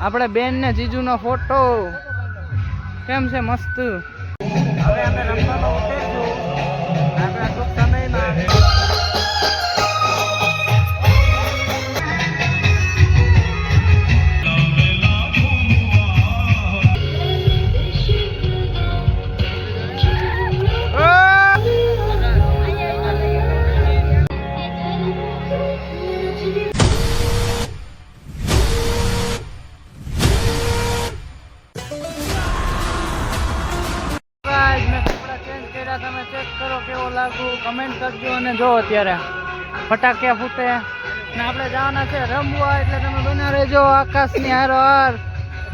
આપણે બેન ને જીજુ નો ફોટો. કેમ છે મસ્ત? કમેન્ટ કરજો અને જો અત્યારે ફટાક્યા ફૂટે. ને આપણે જવાના છે રમવા એટલે તમે બના રહેજો આકાશની હારો હાર.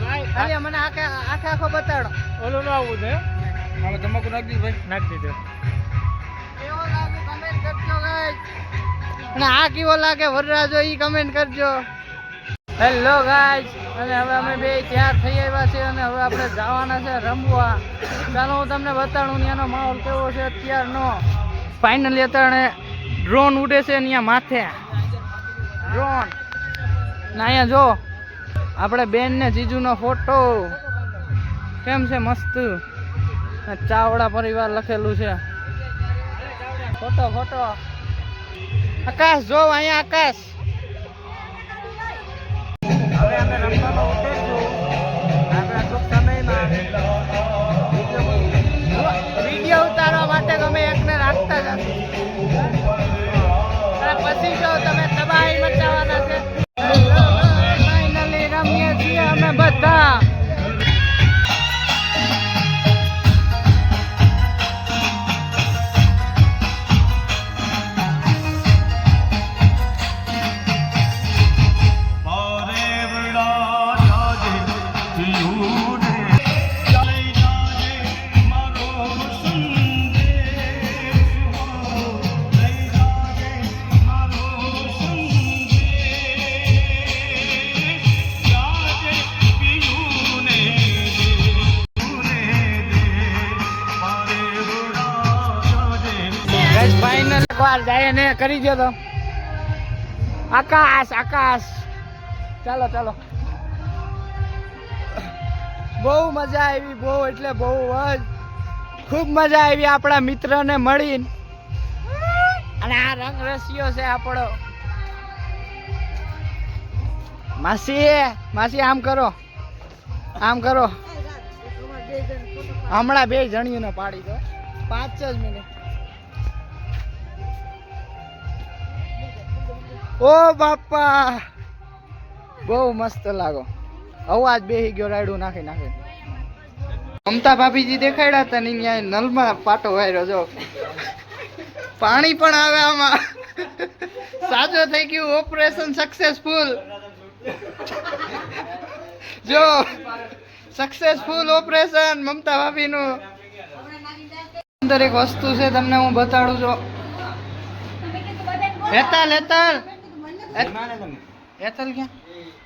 ભાઈ મને આખા આખા આખો બતાડો. ઓલું ના આવવું છે. હવે તમાકુ નાખી દીધું ભાઈ. નાખી દીધું. કેવો લાગે કમેન્ટ કરજો ગાઈસ અને આ કેવો લાગે વરરાજો ઈ કમેન્ટ કરજો. હેલો ગાઈસ અને હવે અમે બે તૈયાર થઈ આવ્યા છે અને હવે આપણે જવાના છે રમવા. ચાલો હું તમને બતાડું ત્યાંનો માહોલ કેવો છે અત્યારનો. ફાઇનલી અત્યારે ડ્રોન ઉડે છે અહીંયા માથે. ડ્રોન ને અહીંયા જો, આપણે બેન ને જીજુનો ફોટો કેમ છે મસ્ત? ચાવડા પરિવાર લખેલું છે. ફોટો ફોટો આકાશ, જો અહીંયા આકાશ. હવે અમે રમવામાં ને કરી દો તો. આકાશ આકાશ. ચાલો ચાલો. બહુ મજા આવી, બહુ એટલે બહુ જ. ખૂબ મજા આવી આપણા મિત્રને મળીને. અને આ રંગ રસિયો છે આપણો. માસી માસી, આમ કરો. આમ કરો. હમણાં બે જણીઓને પાડી દો. પાંચ જ મિનિટ. ઓ બાપા. બહુ મસ્ત લાગો. અવાજ બેહી ગયો, રાયડું નાખી નાખી. મમતા ભાભીજી દેખાડ્યા હતા ને ત્યાં નલમાં પાટો વાયરો, જો. પાણી પણ આવે આમાં. સાચો થઈ ગયું, ઓપરેશન સક્સેસફુલ જો સક્સેસફુલ ઓપરેશન મમતા ભાભીનું. અંદર એક વસ્તુ છે, તમને હું બતાડું છું હેતાલ હેતલ હેતલ ક્યાં?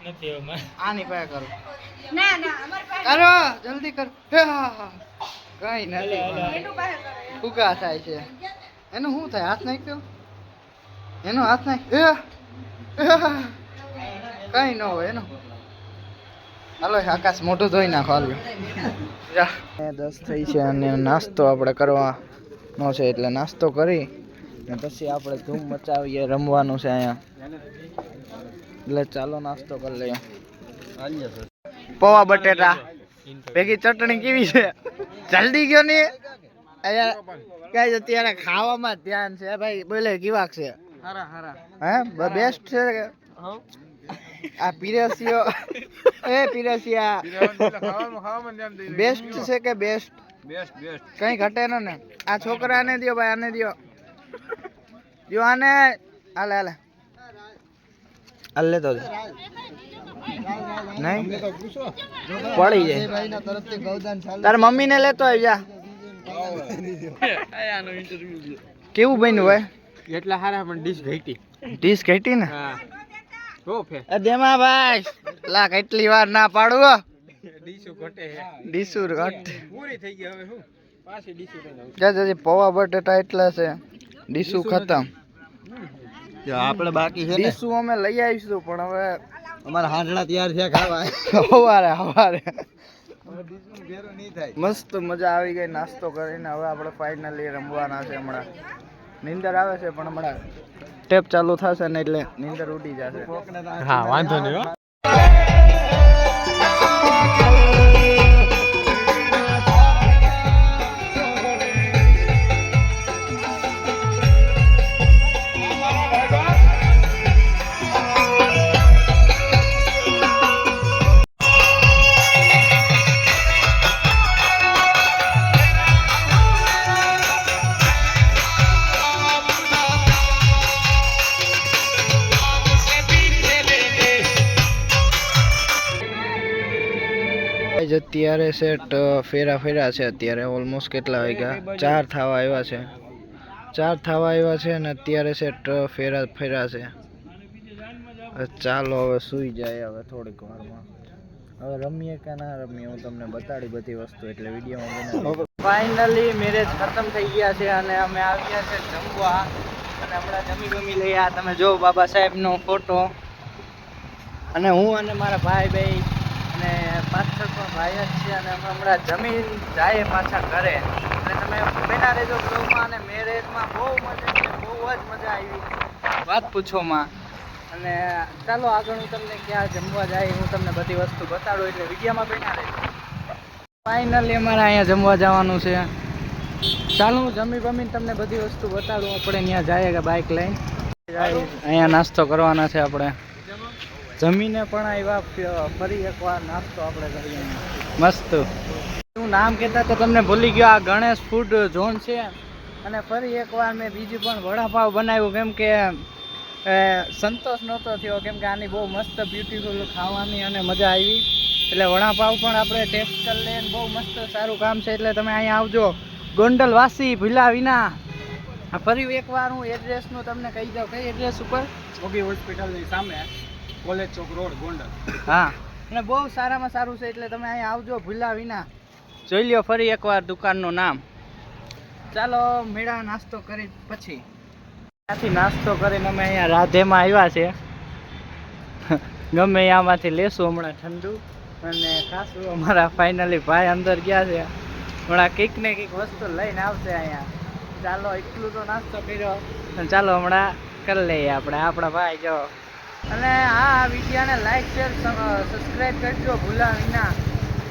નથી હવે મારે. આની પાસે કરો. કરો જલ્દી કર. હે હા હા કઈ નથી ફુગા થાય છે. એનું શું થાય? હાથ નાખ્યો? એનો હાથ નાખ એ કઈ ન હોય એનો. હાલો આકાશ મોટું ધોઈ નાખો હાલો. દસ થઈ છે અને નાસ્તો આપણે કરવાનો છે એટલે નાસ્તો કરી. ને પછી આપણે ધૂમ મચાવીએ રમવાનું છે અહીંયા. એટલે ચાલો નાસ્તો કરી લઈએ. પૌવા બટેટા. ભેગી ચટણી કેવી છે? જલ્દી ગયો ને? કઈ અત્યારે ખાવામાં ધ્યાન છે ભાઈ? બોલે કેવાક છે. હે? બેસ્ટ છે આ પીરસિયો એ પીરસિયા બેસ્ટ છે કે બેસ્ટ કઈ ઘટે ને. આ છોકરાને દયો ભાઈ આને દ્યો. દ્યો હાલે હાલે હાલે તો લેતો નહીં પડી જાય તારા મમ્મી ને લેતો આવી જા કેવું બન્યું ભાઈ એટલા હારા પણ ડીશ ઘટી. ડીશ ઘટી ને? દેમા ભાઈ લા કેટલી વાર ના પાડું ડીશું ઘટે. ડીશું ઘટે. પૂરી થઈ ગઈ હવે શું પાછી ડીશું પૌવા બટેટા એટલા છે. ડીસુ ખતમ આપણે બાકી ડીસુ અમે લઈ આવીશું પણ હવે અમારા હાંડણા તૈયાર છે ખાવા. હવારે હવારે. મસ્ત મજા આવી ગઈ નાસ્તો કરીને. હવે આપણે ફાઇનલી રમવાના છે હમણાં. નીંદર આવે છે પણ હમણાં ટેપ ચાલુ થશે ને એટલે નીંદર ઉડી જશે. હા વાંધો નહીં અત્યારે સેટ ફેરા ફેરા છે અત્યારે ઓલમોસ્ટ કેટલા વાગ્યા? ચાર થવા આવ્યા છે. ચાર થવા આવ્યા છે અને અત્યારે સેટ ફેરા ફેરા છે. ચાલો હવે સૂઈ જાય હવે થોડીક વારમાં. હવે રમીએ કે ના રમીએ હું તમને બતાડી બધી વસ્તુ એટલે વિડીયોમાં ફાઇનલી મેરેજ ખતમ થઈ ગયા છે અને અમે આવ્યા છે જમવા. અને હમણાં જમી ગમી લઈ આ તમે જો બાબા સાહેબનો ફોટો અને હું અને મારા ભાઈ ભાઈ અને પાછળ પણ ભાઈ જ છે અને હમણાં જમીન જાય પાછા ઘરે. એટલે તમે બેના રહેજો બ્લોગમાં અને મેરેજમાં બહુ મજા બહુ જ મજા આવી. વાત પૂછોમાં અને ચાલો આગળ હું તમને ક્યાં જમવા જાય હું તમને બધી વસ્તુ બતાડું એટલે વિડીયોમાં બેના રહેજો. ફાઇનલી અમારે અહીંયા જમવા જવાનું છે. ચાલો હું જમી બમીને તમને બધી વસ્તુ બતાડું. આપણે ત્યાં જાય કે બાઇક લઈને. અહીંયા નાસ્તો કરવાના છે આપણે. જમીને પણ આવ્યા ફરી એકવાર નાસ્તો આપણે કરીએ. મસ્ત. હું નામ કહેતા તો તમને ભૂલી ગયો, આ ગણેશ ફૂડ ઝોન છે. અને ફરી એકવાર મેં બીજું પણ વડાપાવ બનાવ્યું, કેમ કે સંતોષ નહોતો થયો, કેમ કે આની બહુ મસ્ત બ્યુટીફુલ ખાવાની અને મજા આવી. એટલે વડાપાવ પણ આપણે ટેસ્ટ કરી લઈએ બહુ મસ્ત સારું કામ છે. એટલે તમે અહીંયા આવજો. ગોંડલ વાસી ભૂલા વિના. ફરી એકવાર હું એડ્રેસનું તમને કહી દઉં. કઈ એડ્રેસ ઉપર? મોગી હોસ્પિટલની સામે. College chowk road Gondal. હા. અને બહુ સારામાં સારું છે એટલે તમે અહીંયા આવજો ભૂલા વિના. જોઈ લ્યો ફરી એકવાર દુકાનનું નામ. ચાલો મેળા નાસ્તો કરી પછી. ત્યાંથી નાસ્તો કરીને અમે અહીંયા રાધેમાં આવ્યા છે. ગમે આમાંથી લેશું હમણાં ઠંડુ. અને ખાસું અમારા ફાઇનલી ભાઈ અંદર ગયા છે. હમણાં કંઈક ને કંઈક વસ્તુ લઈને આવશે અહીંયા. ચાલો એટલું તો નાસ્તો કર્યો. અને ચાલો હમણાં કરી લઈએ આપણે. આપણા ભાઈ જો અને આ વિડીયોને લાઈક શેર સબસ્ક્રાઈબ કરજો ભૂલા વિના.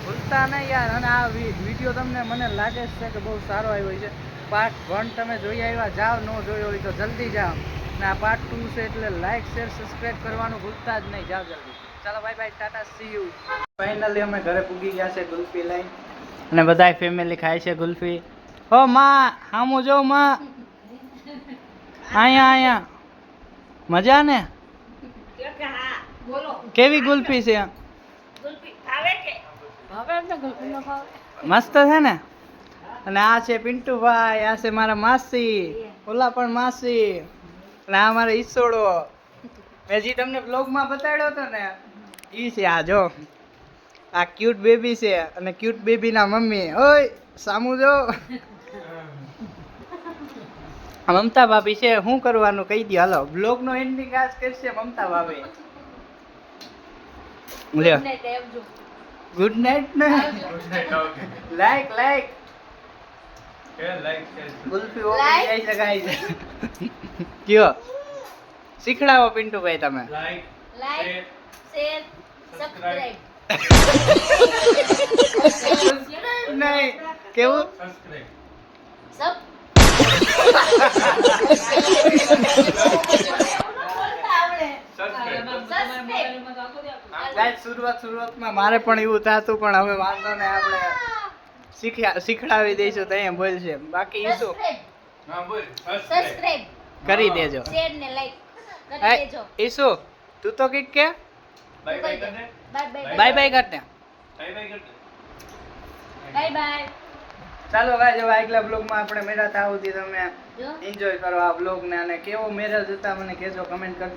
ભૂલતા નહીં યાર. અને આ વીડિયો તમને મને લાગે છે કે બહુ સારો આવ્યો છે. પાર્ટ વન તમે જોઈ આવ્યા. જાઓ ન જોયો હોય તો જલ્દી જાઓ. અને આ પાર્ટ ટુ છે એટલે લાઈક શેર સબસ્ક્રાઈબ કરવાનું ભૂલતા જ નહીં. જાઓ જલ્દી. ચાલો bye bye tata see you finally અમે ઘરે પૂગી ગયા છે ગુલ્ફી લઈને. અને બધાય ફેમિલી ખાય છે ગુલ્ફી. હો, માં, હામું જો, માં. અહીંયા અહીંયા. મજા ને કેવી ગુલ્ફી છે? મસ્ત છે ને? અને આ છે પિન્ટુભાઈ આ છે મારા માસી ઓલા પણ માસી. અને આ મારો ઈસોડો. મેં જે તમને બ્લોગમાં બતાડ્યો હતો ને એ છે આ જો. આ ક્યુટ બેબી છે અને ક્યુટ બેબીના મમ્મી. ઓય સામુ જો. મમતા ભાભી છે શું કરવાનું કહી દો હાલો બ્લોગ નો એન્ડિંગ આજ કરશે મમતા ભાભી. લ્યો. ગુડ નાઇટ ને. લાઈક લાઈક ગુલ્ફી ઓપી જઈ શકાય છે કયો? શીખડાવો પિન્ટુભાઈ તમે. લાઈક શેર સબસ્ક્રાઇબ નહીં. કેવું? સબ શરૂઆત શરૂઆતમાં મારે પણ એવું થતું પણ હવે વાંધો નહીં આપણે શીખ્યા શીખડાવી દઈશું તો અહીંયા બોલશે. બાકી ઈ શું? કરી દેજો. શેર ને લાઈક કરી હાય, દેજો. ઈ શું? તું તો કંઈક કે? બાય બાય બાય બાય કરને. બાય બાય ચાલો ગાઈસ હવે આગલા બ્લોગમાં આપણે મેરા તાવથી તમે એન્જોય કરો આ બ્લોગને અને કેવો મેરેજ હતા મને કહેજો કમેન્ટ કરજો.